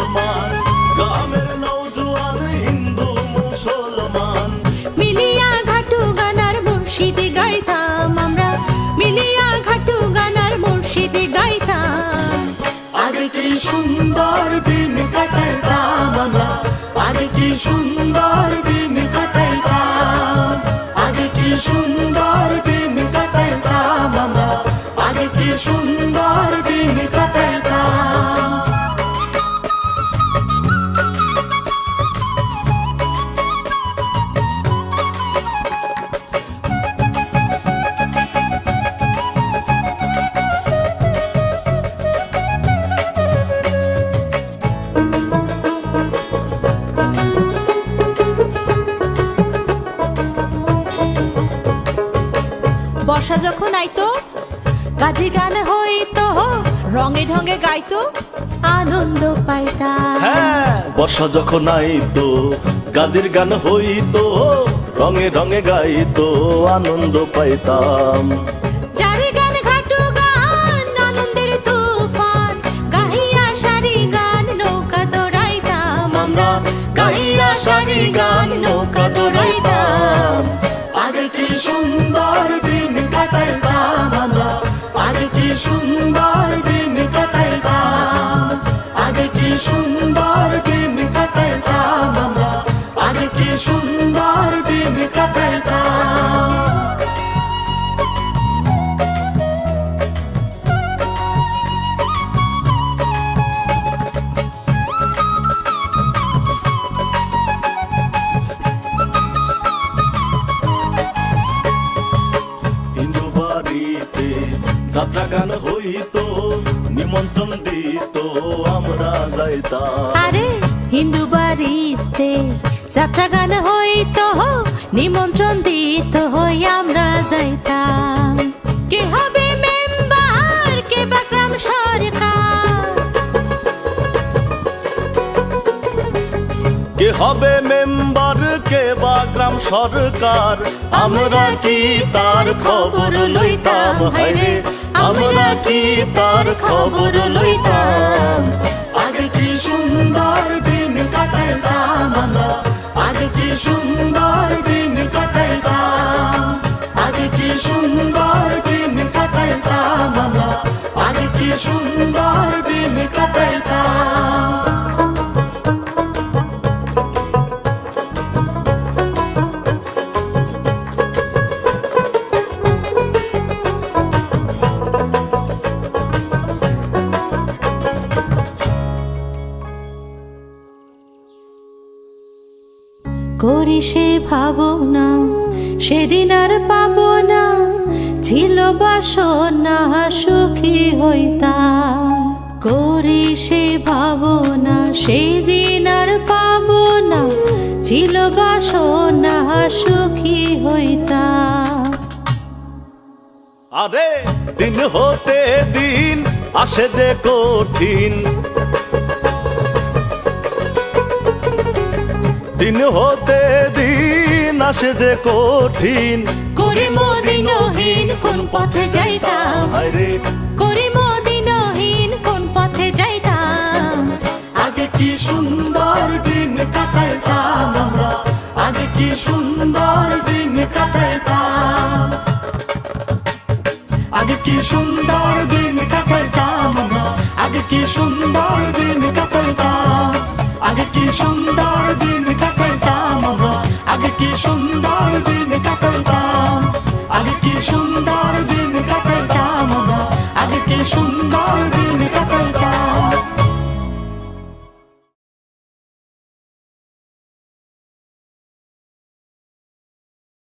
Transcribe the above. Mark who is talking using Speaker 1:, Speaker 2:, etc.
Speaker 1: মুসলমান গ্রামের নৌজোয়ান হিন্দু মুসলমান। মিলিয়া ঘাটু গানার গাইতাম আমরা। মিলিয়া ঘাটু গানার গাইতাম।
Speaker 2: আগে কি সুন্দর দিন কাটাইতাম আমরা? আগে কি সুন্দর দিন কাটাইতাম? আগে কি সুন্দর দিন কাটাইতাম আমরা? আগে কি সুন্দর
Speaker 1: বর্ষা যখন আইতো গাজি গান হইতো রঙে ঢঙে গাইতো আনন্দ পাইতাম।
Speaker 3: হ্যাঁ বর্ষা যখন আইতো গাজের গান হইতো রঙে রঙে গাইতো আনন্দ পাইতাম।
Speaker 1: চারি গান ঘাটু গান আনন্দের তুফান গাহিয়া সারি গান নৌকা দৌড়াইতাম আমরা। গাহিয়া সারি গান নৌকা দৌড়াইতাম।
Speaker 2: আগে কি সুন্দর কাটাইতাম আমরা আগে কি সুন্দর
Speaker 3: যাত্রা গান হইতো নিমন্ত্রণ দিত আমরা যাইতাম।
Speaker 1: আরে হিন্দু বাড়িতে যাত্রা গান হইতো নিমন্ত্রণ দিত হই আমরা যাইতাম। কে হবে মেম্বার কে বা সরকার?
Speaker 3: কে হবে মেম্বার কে বা গ্রাম সরকার? আমরা কি তার খবর লইতাম? হায়রে আমরা কি তার খবর লইতাম?
Speaker 2: আগে কি সুন্দর দিন কাটাইতাম আমরা? আগে কি সুন্দর
Speaker 1: করি সে ভাবনা, সেদিন আর পাবো না। ছিল বাসনা, সুখী হইতা। করি সে ভাবনা, সেদিন আর পাবো না। ছিল বাসনা, সুখী হইতা।
Speaker 3: আরে দিন হতে দিন আসে যে কঠিন হতে দিন আসে যে কঠিন।
Speaker 1: করি মদিনহীন কোন পথে যাইতাম? করি মদিনহীন কোন পথে যাইতাম?
Speaker 2: আগে কি সুন্দর দিন কাটাইতাম আমরা? আগে কি সুন্দর দিন কাটাইতাম? আগে কি সুন্দর দিন কাটাইতাম আমরা? আগে কি সুন্দর দিন কাটাইতাম? আগে কি সুন্দর দিন কাটাইতাম?